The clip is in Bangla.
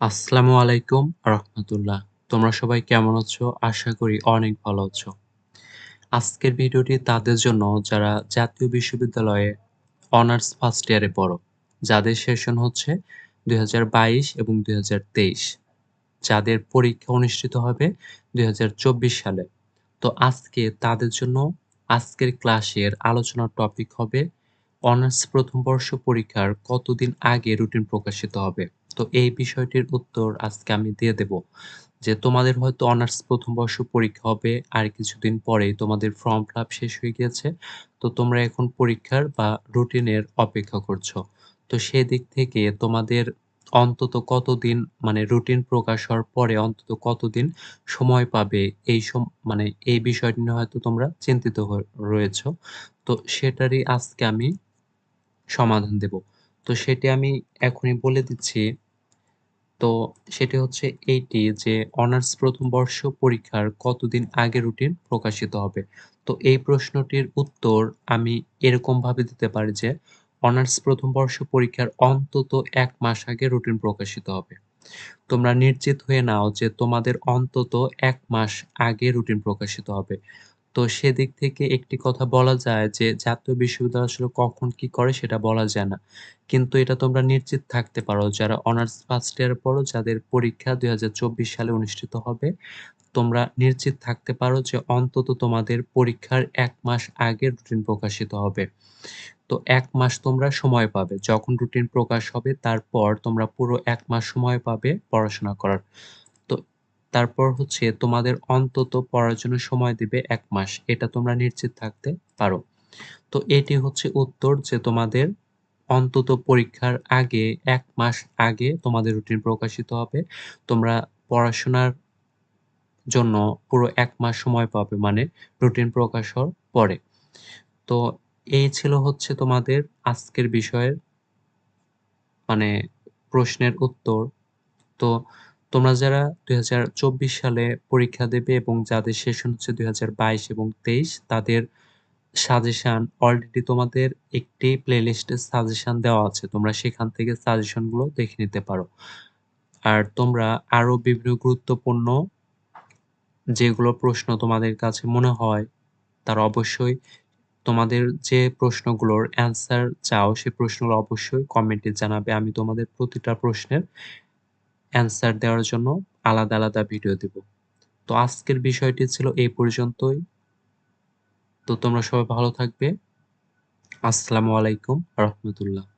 আসসালামু আলাইকুম রহমতুল্লাহ। তোমরা সবাই কেমন আছো? আশা করি অনেক ভালো আছো। আজকের ভিডিওটি তাদের জন্য যারা জাতীয় বিশ্ববিদ্যালয়ে অনার্স ফার্স্ট ইয়ারে পড়ো, যাদের সেশন হচ্ছে দুই হাজার বাইশ এবং দুই হাজার তেইশ। যাদের পরীক্ষা অনুষ্ঠিত হবে দুই হাজার চব্বিশ সালে। তো আজকে তাদের জন্য আজকের ক্লাসের আলোচনার টপিক হবে অনার্স প্রথম বর্ষ পরীক্ষার কতদিন আগে রুটিন প্রকাশিত হবে। তো এই বিষয়টির উত্তর আজকে আমি দিয়ে দেব, যে তোমাদের হয়তো অনার্স প্রথম বর্ষ পরীক্ষা হবে, আর কিছুদিন পরেই তোমাদের ফর্ম ফিল শেষ হয়ে গিয়েছে, তো তোমরা এখন পরীক্ষার বা রুটিনের অপেক্ষা করছ। তো সেদিক থেকে তোমাদের অন্তত কতদিন মানে রুটিন প্রকাশ হওয়ার পরে অন্তত কতদিন সময় পাবে এই মানে এই বিষয়টি নিয়ে হয়তো তোমরা চিন্তিত রয়েছ, তো সেটারই আজকে আমি সমাধান দেব। তো সেটি আমি এখনই বলে দিচ্ছি। তো সেটি হচ্ছে এইটি যে অনার্স প্রথম বর্ষ পরীক্ষার কতদিন আগে রুটিন প্রকাশিত হবে? তো এই প্রশ্নটির উত্তর আমি এরকম ভাবে দিতে পারি যে অনার্স প্রথম বর্ষ পরীক্ষার অন্তত এক মাস আগে রুটিন প্রকাশিত হবে। তোমরা নিশ্চিত হয়ে নাও যে তোমাদের অন্তত এক মাস আগে রুটিন প্রকাশিত হবে। তো সেদিক থেকে একটি কথা বলা যায় যে, জাতীয় বিশ্ববিদ্যালয় আসলে কখন কি করে সেটা বলা যায় না। কিন্তু এটা তোমরা নিশ্চিত থাকতে পারো যারা অনার্স ফার্স্ট ইয়ার পড়ো, যাদের পরীক্ষা দুই হাজার চব্বিশ সালে অনুষ্ঠিত হবে, তোমরা নিশ্চিত থাকতে পারো যে অন্তত তোমাদের পরীক্ষার এক মাস আগে রুটিন প্রকাশিত হবে। তো এক মাস তোমরা সময় পাবে। যখন রুটিন প্রকাশ হবে, তারপর তোমরা পুরো এক মাস সময় পাবে পড়াশোনা করার। তারপর হচ্ছে তোমাদের অন্তত পড়ার জন্য সময় দিবে এক মাস। এটা তোমরা নিশ্চিত থাকতে পারো। তো এটি হচ্ছে উত্তর যে তোমাদের অন্তত পরীক্ষার আগে, এক মাস আগে তোমাদের রুটিন প্রকাশিত হবে। তোমরা পড়াশোনার জন্য পুরো এক মাস সময় পাবে মানে রুটিন প্রকাশ হওয়ার পরে। তো এই ছিল হচ্ছে তোমাদের আজকের বিষয়ের মানে প্রশ্নের উত্তর। তো তোমরা যারা দুই হাজার চব্বিশ সালে পরীক্ষা দেবে এবং যাদের সেশন হচ্ছে দুই হাজার বাইশ এবং তেইশ, তাদের সাজেশান অলরেডি তোমাদের একটি প্লে প্লেলিস্টে সাজেশান দেওয়া আছে। তোমরা সেখান থেকে সাজেশনগুলো দেখে নিতে পারো। আর তোমরা আরও বিভিন্ন গুরুত্বপূর্ণ যেগুলো প্রশ্ন তোমাদের কাছে মনে হয়, তার অবশ্যই তোমাদের যে প্রশ্নগুলোর অ্যান্সার চাও সেই প্রশ্নগুলো অবশ্যই কমেন্টে জানাবে। আমি তোমাদের প্রতিটা প্রশ্নের অ্যান্সার দেওয়ার জন্য আলাদা আলাদা ভিডিও দেব। তো আজকের বিষয়টি ছিল এই পর্যন্তই। তো তোমরা সবাই ভালো থাকবে। আসসালামু আলাইকুম রহমতুল্লাহ।